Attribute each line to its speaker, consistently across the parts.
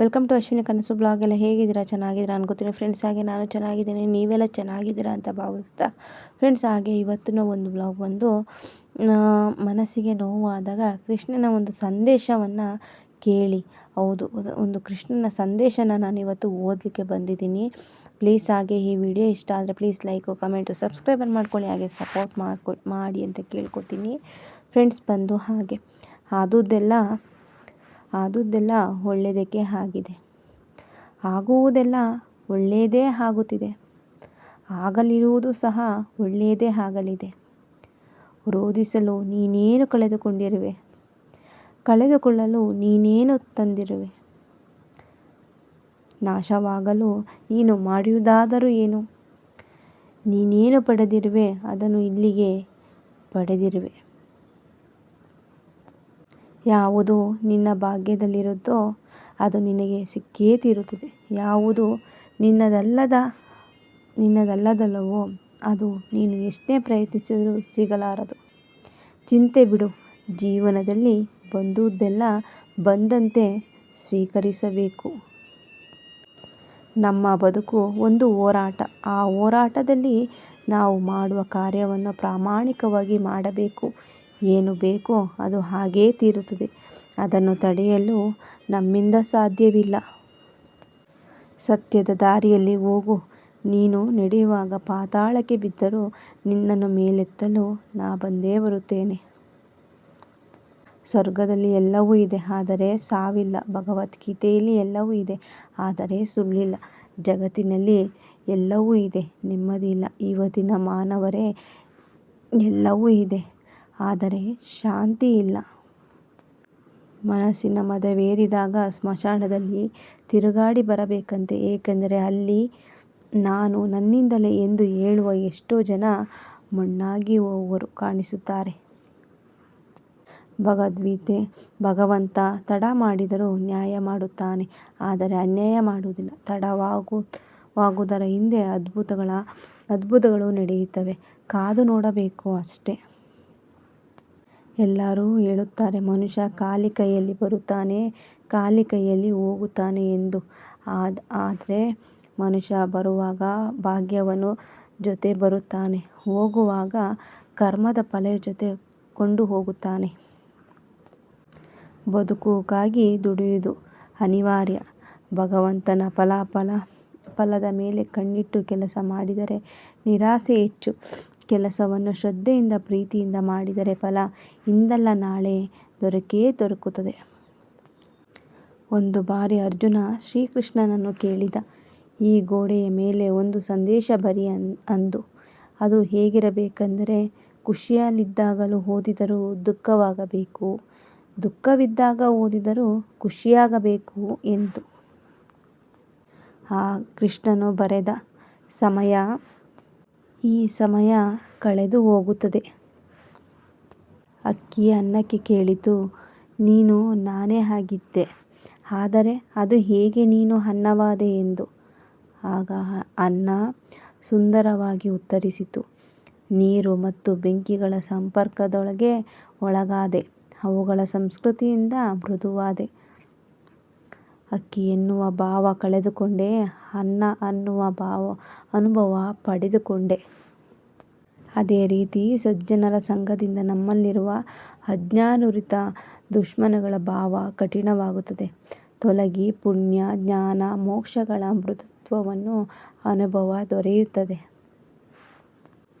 Speaker 1: Welcome to Ashwini ಕನಸು blog ಎಲ್ಲ ಹೇಗಿದ್ದೀರಾ? ಚೆನ್ನಾಗಿದ್ದೀರಾ ಅನ್ಕೋತೀನಿ. ಫ್ರೆಂಡ್ಸ್ ಹಾಗೆ ನಾನು ಚೆನ್ನಾಗಿದ್ದೀನಿ. ನೀವೆಲ್ಲ ಚೆನ್ನಾಗಿದ್ದೀರಾ ಅಂತ ಭಾವಿಸ್ತಾ ಫ್ರೆಂಡ್ಸ್ ಹಾಗೆ ಇವತ್ತಿನ ಒಂದು ಬ್ಲಾಗ್ ಬಂದು ಮನಸ್ಸಿಗೆ ನೋವಾದಾಗ ಕೃಷ್ಣನ ಒಂದು ಸಂದೇಶವನ್ನು ಕೇಳಿ. ಹೌದು ಒಂದು ಕೃಷ್ಣನ ಸಂದೇಶನ ನಾನು ಇವತ್ತು ಓದಲಿಕ್ಕೆ ಬಂದಿದ್ದೀನಿ. ಪ್ಲೀಸ್ ಹಾಗೆ ಈ ವಿಡಿಯೋ ಇಷ್ಟ ಆದರೆ ಪ್ಲೀಸ್ ಲೈಕು ಕಮೆಂಟು ಸಬ್ಸ್ಕ್ರೈಬರ್ ಮಾಡ್ಕೊಳ್ಳಿ. ಹಾಗೆ ಸಪೋರ್ಟ್ ಮಾಡ್ಕೊ, ಮಾಡಿ ಅಂತ ಕೇಳ್ಕೊತೀನಿ. ಫ್ರೆಂಡ್ಸ್ ಬಂದು ಹಾಗೆ. ಆದುದೆಲ್ಲ ಆದುದೆಲ್ಲ ಒಳ್ಳೆಯದಕ್ಕೆ ಆಗಿದೆ. ಆಗುವುದೆಲ್ಲ ಒಳ್ಳೆಯದೇ ಆಗುತ್ತಿದೆ. ಆಗಲಿರುವುದು ಸಹ ಒಳ್ಳೆಯದೇ ಆಗಲಿದೆ. ರೋಧಿಸಲು ನೀನೇನು ಕಳೆದುಕೊಂಡಿರುವೆ? ಕಳೆದುಕೊಳ್ಳಲು ನೀನೇನು ತಂದಿರುವೆ? ನಾಶವಾಗಲು ನೀನು ಮಾಡುವುದಾದರೂ ಏನು? ನೀನೇನು ಪಡೆದಿರುವೆ ಅದನ್ನು ಇಲ್ಲಿಗೆ ಪಡೆದಿರುವೆ. ಯಾವುದು ನಿನ್ನ ಭಾಗ್ಯದಲ್ಲಿರುತ್ತೋ ಅದು ನಿನಗೆ ಸಿಕ್ಕೇ ತೀರುತ್ತದೆ. ಯಾವುದು ನಿನ್ನದಲ್ಲದ, ನಿನ್ನದಲ್ಲದಲ್ಲವೋ ಅದು ನೀನು ಎಷ್ಟೇ ಪ್ರಯತ್ನಿಸಿದರೂ ಸಿಗಲಾರದು. ಚಿಂತೆ ಬಿಡು, ಜೀವನದಲ್ಲಿ ಬಂದುದೆಲ್ಲ ಬಂದಂತೆ ಸ್ವೀಕರಿಸಬೇಕು. ನಮ್ಮ ಬದುಕು ಒಂದು ಹೋರಾಟ. ಆ ಹೋರಾಟದಲ್ಲಿ ನಾವು ಮಾಡುವ ಕಾರ್ಯವನ್ನು ಪ್ರಾಮಾಣಿಕವಾಗಿ ಮಾಡಬೇಕು. ಏನು ಬೇಕೋ ಅದು ಹಾಗೇ ತೀರುತ್ತದೆ. ಅದನ್ನು ತಡೆಯಲು ನಮ್ಮಿಂದ ಸಾಧ್ಯವಿಲ್ಲ. ಸತ್ಯದ ದಾರಿಯಲ್ಲಿ ಹೋಗು. ನೀನು ನಡೆಯುವಾಗ ಪಾತಾಳಕ್ಕೆ ಬಿದ್ದರೂ ನಿನ್ನನ್ನು ಮೇಲೆತ್ತಲು ನಾ ಬಂದೇ ಬರುತ್ತೇನೆ. ಸ್ವರ್ಗದಲ್ಲಿ ಎಲ್ಲವೂ ಇದೆ, ಆದರೆ ಸಾವಿಲ್ಲ. ಭಗವದ್ಗೀತೆಯಲ್ಲಿ ಎಲ್ಲವೂ ಇದೆ, ಆದರೆ ಸುಳ್ಳಿಲ್ಲ. ಜಗತ್ತಿನಲ್ಲಿ ಎಲ್ಲವೂ ಇದೆ ನೆಮ್ಮದಿ ಇಲ್ಲ ಇವತ್ತಿನ ಮಾನವರೇ, ಎಲ್ಲವೂ ಇದೆ. ಆದರೆ ಶಾಂತಿ ಇಲ್ಲ. ಮನಸ್ಸಿನ ಮದವೇರಿದಾಗ ಸ್ಮಶಾನದಲ್ಲಿ ತಿರುಗಾಡಿ ಬರಬೇಕಂತೆ. ಏಕೆಂದರೆ ಅಲ್ಲಿ ನಾನು ನನ್ನಿಂದಲೇ ಎಂದು ಹೇಳುವ ಎಷ್ಟೋ ಜನ ಮಣ್ಣಾಗಿ ಹೋಗುವರು ಕಾಣಿಸುತ್ತಾರೆ. ಭಗವದ್ಗೀತೆ ಭಗವಂತ ತಡ ಮಾಡಿದರೂ ನ್ಯಾಯ ಮಾಡುತ್ತಾನೆ. ಆದರೆ ಅನ್ಯಾಯ ಮಾಡುವುದಿಲ್ಲ. ತಡವಾಗು ವಾಗುವುದರ ಹಿಂದೆ ಅದ್ಭುತಗಳ ಅದ್ಭುತಗಳು ನಡೆಯುತ್ತವೆ. ಕಾದು ನೋಡಬೇಕು ಅಷ್ಟೇ. ಎಲ್ಲರೂ ಹೇಳುತ್ತಾರೆ, ಮನುಷ್ಯ ಖಾಲಿ ಕೈಯಲ್ಲಿ ಬರುತ್ತಾನೆ, ಖಾಲಿ ಕೈಯಲ್ಲಿ ಹೋಗುತ್ತಾನೆ ಎಂದು. ಆದರೆ ಮನುಷ್ಯ ಬರುವಾಗ ಭಾಗ್ಯವನ್ನು ಜೊತೆ ಬರುತ್ತಾನೆ. ಹೋಗುವಾಗ ಕರ್ಮದ ಫಲ ಜೊತೆ ಕೊಂಡು ಹೋಗುತ್ತಾನೆ. ಬದುಕುಗಾಗಿ ದುಡಿಯುವುದು ಅನಿವಾರ್ಯ. ಭಗವಂತನ ಫಲ ಫಲದ ಮೇಲೆ ಕಣ್ಣಿಟ್ಟು ಕೆಲಸ ಮಾಡಿದರೆ ನಿರಾಸೆ ಹೆಚ್ಚು. ಕೆಲಸವನ್ನು ಶ್ರದ್ಧೆಯಿಂದ, ಪ್ರೀತಿಯಿಂದ ಮಾಡಿದರೆ ಫಲ ಇಂದಲ್ಲ, ನಾಳೆ ದೊರಕೇ ದೊರಕುತ್ತದೆ. ಒಂದು ಬಾರಿ ಅರ್ಜುನ ಶ್ರೀಕೃಷ್ಣನನ್ನು ಕೇಳಿದ. ಈ ಗೋಡೆಯ ಮೇಲೆ ಒಂದು ಸಂದೇಶ ಬರಿ ಅಂದು. ಅದು ಹೇಗಿರಬೇಕೆಂದರೆ, ಖುಷಿಯಲ್ಲಿದ್ದಾಗಲೂ ಓದಿದರೂ ದುಃಖವಾಗಬೇಕು. ದುಃಖವಿದ್ದಾಗ ಓದಿದರೂ ಖುಷಿಯಾಗಬೇಕು ಎಂದು. ಆ ಕೃಷ್ಣನು ಬರೆದ, ಸಮಯ ಈ ಸಮಯ ಕಳೆದು ಹೋಗುತ್ತದೆ. ಅಕ್ಕಿ ಅನ್ನಕ್ಕೆ ಕೇಳಿತು, ನೀನು ನಾನೇ ಆಗಿದ್ದೆ, ಆದರೆ ಅದು ಹೇಗೆ ನೀನು ಅನ್ನವಾದೆ ಎಂದು. ಆಗ ಅನ್ನ ಸುಂದರವಾಗಿ ಉತ್ತರಿಸಿತು, ನೀರು ಮತ್ತು ಬೆಂಕಿಗಳ ಸಂಪರ್ಕದೊಳಗೆ ಒಳಗಾದೆ, ಅವುಗಳ ಸಂಸ್ಕೃತಿಯಿಂದ ಮೃದುವಾದೆ. ಅಕ್ಕಿ ಎನ್ನುವ ಭಾವ ಕಳೆದುಕೊಂಡೆ, ಅನ್ನ ಅನ್ನುವ ಭಾವ, ಅನುಭವ ಪಡೆದುಕೊಂಡೆ. ಅದೇ ರೀತಿ ಸಜ್ಜನರ ಸಂಘದಿಂದ ನಮ್ಮಲ್ಲಿರುವ ಅಜ್ಞಾನುರಿತ ದುಶ್ಮನಗಳ ಭಾವ ಕಠಿಣವಾಗುತ್ತದೆ. ತೊಲಗಿ ಪುಣ್ಯ, ಜ್ಞಾನ, ಮೋಕ್ಷಗಳ ಮೃದುತ್ವವನ್ನು ಅನುಭವ ದೊರೆಯುತ್ತದೆ.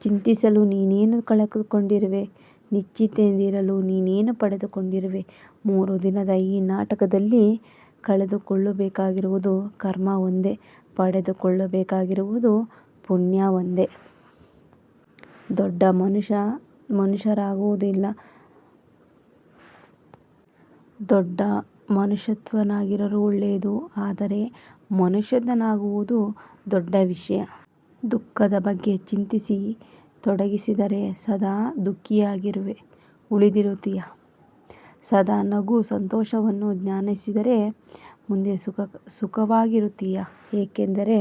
Speaker 1: ಚಿಂತಿಸಲು ನೀನೇನು ಕಳೆದುಕೊಂಡಿರುವೆ? ನಿಶ್ಚಿತೆಯಿಂದಿರಲು ನೀನೇನು ಪಡೆದುಕೊಂಡಿರುವೆ? ಮೂರು ದಿನದ ಈ ನಾಟಕದಲ್ಲಿ ಕಳೆದುಕೊಳ್ಳಬೇಕಾಗಿರುವುದು ಕರ್ಮ ಒಂದೇ, ಪಡೆದುಕೊಳ್ಳಬೇಕಾಗಿರುವುದು ಪುಣ್ಯ ಒಂದೇ. ದೊಡ್ಡ ಮನುಷ್ಯ, ಮನುಷ್ಯರಾಗುವುದಿಲ್ಲ. ದೊಡ್ಡ ಮನುಷ್ಯತ್ವನಾಗಿರಲು ಒಳ್ಳೆಯದು, ಆದರೆ ಮನುಷ್ಯನಾಗುವುದು ದೊಡ್ಡ ವಿಷಯ. ದುಃಖದ ಬಗ್ಗೆ ಚಿಂತಿಸಿ ತೊಡಗಿಸಿದರೆ ಸದಾ ದುಃಖಿಯಾಗಿರುವೆ. ಉಳಿದಿರುತ್ತೀಯ? ಸದಾ ನಗು ಸಂತೋಷವನ್ನು ಜ್ಞಾನಿಸಿದರೆ ಮುಂದೆ ಸುಖ, ಸುಖವಾಗಿರುತ್ತೀಯ? ಏಕೆಂದರೆ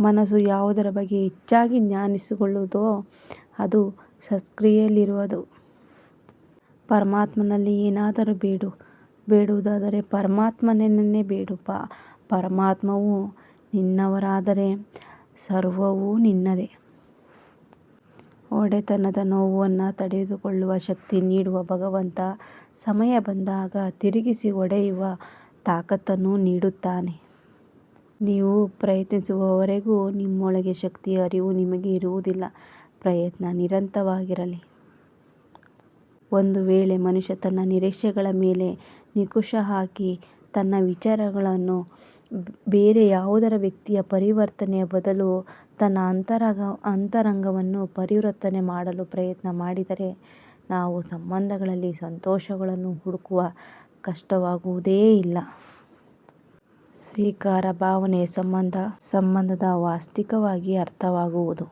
Speaker 1: ಮನಸ್ಸು ಯಾವುದರ ಬಗ್ಗೆ ಹೆಚ್ಚಾಗಿ ಜ್ಞಾನಿಸಿಕೊಳ್ಳುವುದೋ ಅದು ಸತ್ಕ್ರಿಯೆಯಲ್ಲಿರುವುದು ಪರಮಾತ್ಮನಲ್ಲಿ ಏನಾದರೂ ಬೇಡು. ಬೇಡುವುದಾದರೆ ಪರಮಾತ್ಮನನ್ನೇ ಬೇಡು. ಪರಮಾತ್ಮವು ನಿನ್ನವರಾದರೆ ಸರ್ವವೂ ನಿನ್ನದೇ. ಒಡೆತನದ ನೋವನ್ನು ತಡೆದುಕೊಳ್ಳುವ ಶಕ್ತಿ ನೀಡುವ ಭಗವಂತ ಸಮಯ ಬಂದಾಗ ತಿರುಗಿಸಿ ಒಡೆಯುವ ತಾಕತ್ತನ್ನು ನೀಡುತ್ತಾನೆ. ನೀವು ಪ್ರಯತ್ನಿಸುವವರೆಗೂ ನಿಮ್ಮೊಳಗೆ ಶಕ್ತಿಯ ಅರಿವು ನಿಮಗೆ ಇರುವುದಿಲ್ಲ. ಪ್ರಯತ್ನ ನಿರಂತರವಾಗಿರಲಿ. ಒಂದು ವೇಳೆ ಮನುಷ್ಯ ತನ್ನ ನಿರೀಕ್ಷೆಗಳ ಮೇಲೆ ನಿಕುಶ ಹಾಕಿ ತನ್ನ ವಿಚಾರಗಳನ್ನು ಬೇರೆ ಯಾವುದರ ವ್ಯಕ್ತಿಯ ಪರಿವರ್ತನೆಯ ಬದಲು ತನ್ನ ಅಂತರಂಗ, ಅಂತರಂಗವನ್ನು ಪರಿವರ್ತನೆ ಮಾಡಲು ಪ್ರಯತ್ನ ಮಾಡಿದರೆ ನಾವು ಸಂಬಂಧಗಳಲ್ಲಿ ಸಂತೋಷಗಳನ್ನು ಹುಡುಕುವ ಕಷ್ಟವಾಗುವುದೇ ಇಲ್ಲ. ಸ್ವೀಕಾರ ಭಾವನೆ ಸಂಬಂಧ, ಸಂಬಂಧದ ವಾಸ್ತವಿಕವಾಗಿ ಅರ್ಥವಾಗುವುದು.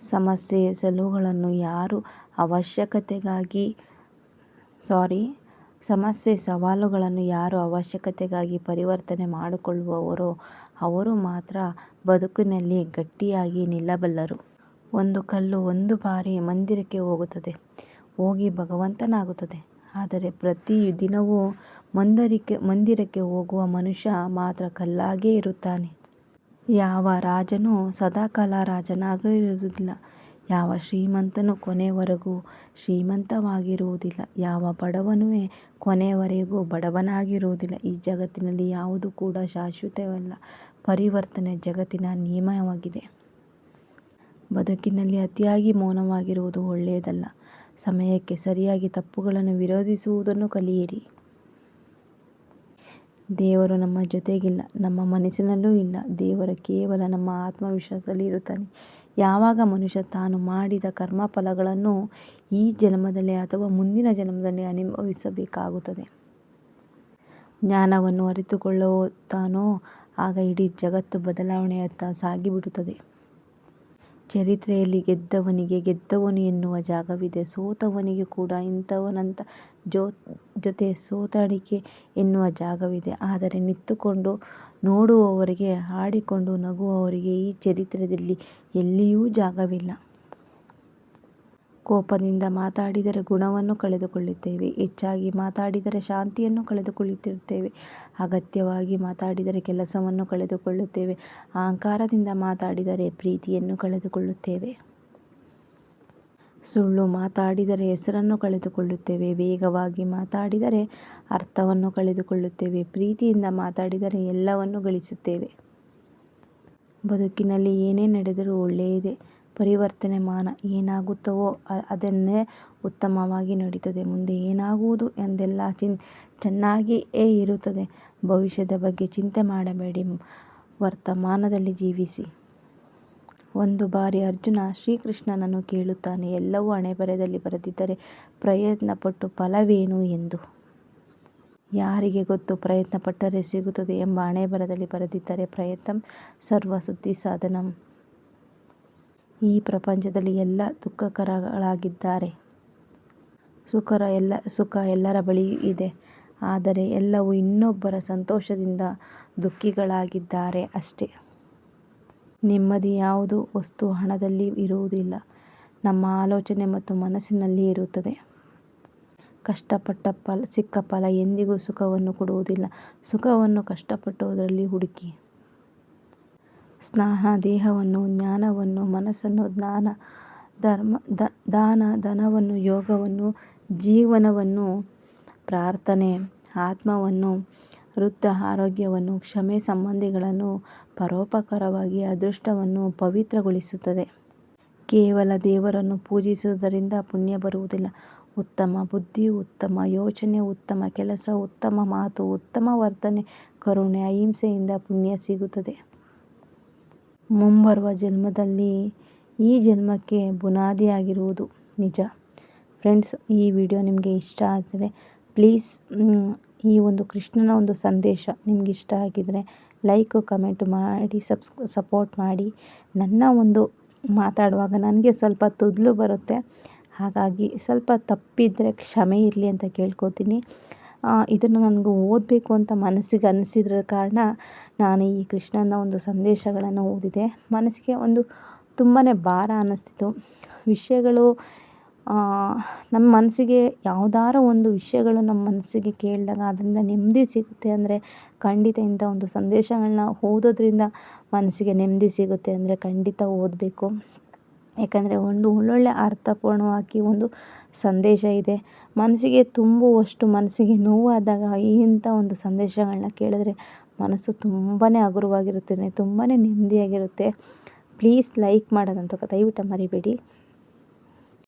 Speaker 1: ಸಮಸ್ಯೆ ಸಲುಗಳನ್ನು ಯಾರು ಅವಶ್ಯಕತೆಗಾಗಿ ಸಾರಿ ಸಮಸ್ಯೆ ಸವಾಲುಗಳನ್ನು ಯಾರು ಅವಶ್ಯಕತೆಗಾಗಿ ಪರಿವರ್ತನೆ ಮಾಡಿಕೊಳ್ಳುವವರೋ, ಅವರು ಮಾತ್ರ ಬದುಕಿನಲ್ಲಿ ಗಟ್ಟಿಯಾಗಿ ನಿಲ್ಲಬಲ್ಲರು. ಒಂದು ಕಲ್ಲು ಒಂದು ಬಾರಿ ಮಂದಿರಕ್ಕೆ ಹೋಗುತ್ತದೆ. ಹೋಗಿ ಭಗವಂತನಾಗುತ್ತದೆ. ಆದರೆ ಪ್ರತಿ ದಿನವೂ ಮಂದಿರಕ್ಕೆ ಮಂದಿರಕ್ಕೆ ಹೋಗುವ ಮನುಷ್ಯ ಮಾತ್ರ ಕಲ್ಲಾಗೇ ಇರುತ್ತಾನೆ. ಯಾವ ರಾಜನೂ ಸದಾಕಾಲ ರಾಜನಾಗಿರುವುದಿಲ್ಲ. ಯಾವ ಶ್ರೀಮಂತನೂ ಕೊನೆಯವರೆಗೂ ಶ್ರೀಮಂತವಾಗಿರುವುದಿಲ್ಲ. ಯಾವ ಬಡವನೂ ಕೊನೆಯವರೆಗೂ ಬಡವನಾಗಿರುವುದಿಲ್ಲ. ಈ ಜಗತ್ತಿನಲ್ಲಿ ಯಾವುದು ಕೂಡ ಶಾಶ್ವತವಲ್ಲ. ಪರಿವರ್ತನೆ ಜಗತ್ತಿನ ನಿಯಮವಾಗಿದೆ. ಬದುಕಿನಲ್ಲಿ ಅತಿಯಾಗಿ ಮೌನವಾಗಿರುವುದು ಒಳ್ಳೆಯದಲ್ಲ. ಸಮಯಕ್ಕೆ ಸರಿಯಾಗಿ ತಪ್ಪುಗಳನ್ನು ವಿರೋಧಿಸುವುದನ್ನು ಕಲಿಯಿರಿ. ದೇವರು ನಮ್ಮ ಜೊತೆಗಿಲ್ಲ, ನಮ್ಮ ಮನಸ್ಸಿನಲ್ಲೂ ಇಲ್ಲ. ದೇವರ ಕೇವಲ ನಮ್ಮ ಆತ್ಮವಿಶ್ವಾಸದಲ್ಲಿ ಇರುತ್ತಾನೆ. ಯಾವಾಗ ಮನುಷ್ಯ ತಾನು ಮಾಡಿದ ಕರ್ಮಫಲಗಳನ್ನು ಈ ಜನ್ಮದಲ್ಲಿ ಅಥವಾ ಮುಂದಿನ ಜನ್ಮದಲ್ಲಿ ಅನುಭವಿಸಬೇಕಾಗುತ್ತದೆ? ಜ್ಞಾನವನ್ನು ಅರಿತುಕೊಳ್ಳುತ್ತಾನೋ? ಆಗ ಇಡೀ ಜಗತ್ತು ಬದಲಾವಣೆಯತ್ತ ಸಾಗಿಬಿಡುತ್ತದೆ. ಚರಿತ್ರೆಯಲ್ಲಿ ಗೆದ್ದವನಿಗೆ ಗೆದ್ದವನು ಎನ್ನುವ ಜಾಗವಿದೆ. ಸೋತವನಿಗೆ ಕೂಡ ಇಂಥವನಂಥ ಜೋ, ಜೊತೆ ಸೋತಾಡಿಕೆ ಎನ್ನುವ ಜಾಗವಿದೆ. ಆದರೆ ನಿಂತುಕೊಂಡು ನೋಡುವವರಿಗೆ ಆಡಿಕೊಂಡು ನಗುವವರಿಗೆ ಈ ಚರಿತ್ರೆಯಲ್ಲಿ ಎಲ್ಲಿಯೂ ಜಾಗವಿಲ್ಲ. ಕೋಪದಿಂದ ಮಾತಾಡಿದರೆ ಗುಣವನ್ನು ಕಳೆದುಕೊಳ್ಳುತ್ತೇವೆ. ಹೆಚ್ಚಾಗಿ ಮಾತಾಡಿದರೆ ಶಾಂತಿಯನ್ನು ಕಳೆದುಕೊಳ್ಳುತ್ತಿರುತ್ತೇವೆ. ಅಗತ್ಯವಾಗಿ ಮಾತಾಡಿದರೆ ಕೆಲಸವನ್ನು ಕಳೆದುಕೊಳ್ಳುತ್ತೇವೆ. ಅಹಂಕಾರದಿಂದ ಮಾತಾಡಿದರೆ ಪ್ರೀತಿಯನ್ನು ಕಳೆದುಕೊಳ್ಳುತ್ತೇವೆ. ಸುಳ್ಳು ಮಾತಾಡಿದರೆ ಹೆಸರನ್ನು ಕಳೆದುಕೊಳ್ಳುತ್ತೇವೆ. ವೇಗವಾಗಿ ಮಾತಾಡಿದರೆ ಅರ್ಥವನ್ನು ಕಳೆದುಕೊಳ್ಳುತ್ತೇವೆ. ಪ್ರೀತಿಯಿಂದ ಮಾತಾಡಿದರೆ ಎಲ್ಲವನ್ನು ಗಳಿಸುತ್ತೇವೆ. ಬದುಕಿನಲ್ಲಿ ಏನೇ ನಡೆದರೂ ಒಳ್ಳೆಯದೇ. ಪರಿವರ್ತನೆ ಮಾನ ಏನಾಗುತ್ತವೋ ಅದನ್ನೇ ಉತ್ತಮವಾಗಿ ನಡೀತದೆ. ಮುಂದೆ ಏನಾಗುವುದು ಎಂದೆಲ್ಲ ಚಿನ್, ಚೆನ್ನಾಗಿಯೇ ಇರುತ್ತದೆ. ಭವಿಷ್ಯದ ಬಗ್ಗೆ ಚಿಂತೆ ಮಾಡಬೇಡಿ. ವರ್ತಮಾನದಲ್ಲಿ ಜೀವಿಸಿ. ಒಂದು ಬಾರಿ ಅರ್ಜುನ ಶ್ರೀಕೃಷ್ಣನನ್ನು ಕೇಳುತ್ತಾನೆ, ಎಲ್ಲವೂ ಹಣೆಬರಹದಲ್ಲಿ ಬರೆದಿದ್ದರೆ ಪ್ರಯತ್ನಪಟ್ಟು ಫಲವೇನು ಎಂದು. ಯಾರಿಗೆ ಗೊತ್ತು ಪ್ರಯತ್ನ ಪಟ್ಟರೆ ಸಿಗುತ್ತದೆ ಎಂಬ ಹಣೆಬರಹದಲ್ಲಿ ಬರೆದಿದ್ದರೆ ಪ್ರಯತ್ನ ಸರ್ವ ಸುದ್ದಿ ಸಾಧನಂ. ಈ ಪ್ರಪಂಚದಲ್ಲಿ ಎಲ್ಲ ದುಃಖಕರಗಳಾಗಿದ್ದಾರೆ. ಸುಖರ ಎಲ್ಲ, ಸುಖ ಎಲ್ಲರ ಬಳಿ ಇದೆ. ಆದರೆ ಎಲ್ಲವೂ ಇನ್ನೊಬ್ಬರ ಸಂತೋಷದಿಂದ ದುಃಖಿಗಳಾಗಿದ್ದಾರೆ ಅಷ್ಟೇ. ನೆಮ್ಮದಿ ಯಾವುದು? ವಸ್ತು ಹಣದಲ್ಲಿ ಇರುವುದಿಲ್ಲ. ನಮ್ಮ ಆಲೋಚನೆ ಮತ್ತು ಮನಸ್ಸಿನಲ್ಲಿ ಇರುತ್ತದೆ. ಕಷ್ಟಪಟ್ಟ ಸಿಕ್ಕ ಫಲ ಎಂದಿಗೂ ಸುಖವನ್ನು ಕೊಡುವುದಿಲ್ಲ. ಸುಖವನ್ನು ಕಷ್ಟಪಟ್ಟುವುದರಲ್ಲಿ ಹುಡುಕಿ. ಸ್ನಾನ, ದೇಹವನ್ನು, ಜ್ಞಾನವನ್ನು, ಮನಸ್ಸನ್ನು, ಜ್ಞಾನ, ಧರ್ಮ ದಾನ, ಧನವನ್ನು, ಯೋಗವನ್ನು, ಜೀವನವನ್ನು, ಪ್ರಾರ್ಥನೆ, ಆತ್ಮವನ್ನು, ವೃತ್ತ ಆರೋಗ್ಯವನ್ನು, ಕ್ಷಮೆ ಸಂಬಂಧಿಗಳನ್ನು, ಪರೋಪಕಾರವಾಗಿ ಅದೃಷ್ಟವನ್ನು ಪವಿತ್ರಗೊಳಿಸುತ್ತದೆ. ಕೇವಲ ದೇವರನ್ನು ಪೂಜಿಸುವುದರಿಂದ ಪುಣ್ಯ ಬರುವುದಿಲ್ಲ. ಉತ್ತಮ ಬುದ್ಧಿ, ಉತ್ತಮ ಯೋಚನೆ, ಉತ್ತಮ ಕೆಲಸ, ಉತ್ತಮ ಮಾತು, ಉತ್ತಮ ವರ್ತನೆ, ಕರುಣೆ, ಅಹಿಂಸೆಯಿಂದ ಪುಣ್ಯ ಸಿಗುತ್ತದೆ. ಮುಂಬರುವ ಜನ್ಮದಲ್ಲಿ ಈ ಜನ್ಮಕ್ಕೆ ಬುನಾದಿಯಾಗಿರುವುದು ನಿಜ. ಫ್ರೆಂಡ್ಸ್, ಈ ವಿಡಿಯೋ ನಿಮಗೆ ಇಷ್ಟ ಆದರೆ ಪ್ಲೀಸ್ ಈ ಒಂದು ಕೃಷ್ಣನ ಒಂದು ಸಂದೇಶ ನಿಮ್ಗೆ ಇಷ್ಟ ಆಗಿದರೆ ಲೈಕು, ಕಮೆಂಟ್ ಮಾಡಿ, ಸಬ್ಸ್, ಸಪೋರ್ಟ್ ಮಾಡಿ. ನನ್ನ ಒಂದು ಮಾತಾಡುವಾಗ ನನಗೆ ಸ್ವಲ್ಪ ತೊದಲು ಬರುತ್ತೆ. ಹಾಗಾಗಿ ಸ್ವಲ್ಪ ತಪ್ಪಿದರೆ ಕ್ಷಮೆ ಇರಲಿ ಅಂತ ಕೇಳ್ಕೊತೀನಿ. ಇದನ್ನು ನನಗೆ ಓದಬೇಕು ಅಂತ ಮನಸ್ಸಿಗೆ ಅನಿಸಿದ್ರ ಕಾರಣ ನಾನು ಈ ಕೃಷ್ಣನ ಒಂದು ಸಂದೇಶಗಳನ್ನು ಓದಿದೆ. ಮನಸ್ಸಿಗೆ ಒಂದು ತುಂಬಾ ಭಾರ ಅನ್ನಿಸ್ತಿತ್ತು ವಿಷಯಗಳು ನಮ್ಮ ಮನಸ್ಸಿಗೆ ಯಾವ್ದಾರ ಒಂದು ವಿಷಯಗಳು ನಮ್ಮ ಮನಸ್ಸಿಗೆ ಕೇಳಿದಾಗ ಅದರಿಂದ ನೆಮ್ಮದಿ ಸಿಗುತ್ತೆ ಅಂದರೆ ಖಂಡಿತ ಇಂಥ ಒಂದು ಸಂದೇಶಗಳನ್ನ ಓದೋದ್ರಿಂದ ಮನಸ್ಸಿಗೆ ನೆಮ್ಮದಿ ಸಿಗುತ್ತೆ ಅಂದರೆ ಖಂಡಿತ ಓದಬೇಕು. ಯಾಕಂದರೆ ಒಂದು ಒಳ್ಳೊಳ್ಳೆ ಅರ್ಥಪೂರ್ಣವಾಗಿ ಒಂದು ಸಂದೇಶ ಇದೆ. ಮನಸ್ಸಿಗೆ ತುಂಬುವಷ್ಟು ಮನಸ್ಸಿಗೆ ನೋವಾದಾಗ ಇಂಥ ಒಂದು ಸಂದೇಶಗಳನ್ನ ಕೇಳಿದ್ರೆ ಮನಸ್ಸು ತುಂಬಾ ಹಗುರವಾಗಿರುತ್ತೆ ತುಂಬಾ ನೆಮ್ಮದಿಯಾಗಿರುತ್ತೆ. ಪ್ಲೀಸ್ ಲೈಕ್ ಮಾಡೋದಂತ ದಯವಿಟ್ಟು ಮರಿಬೇಡಿ.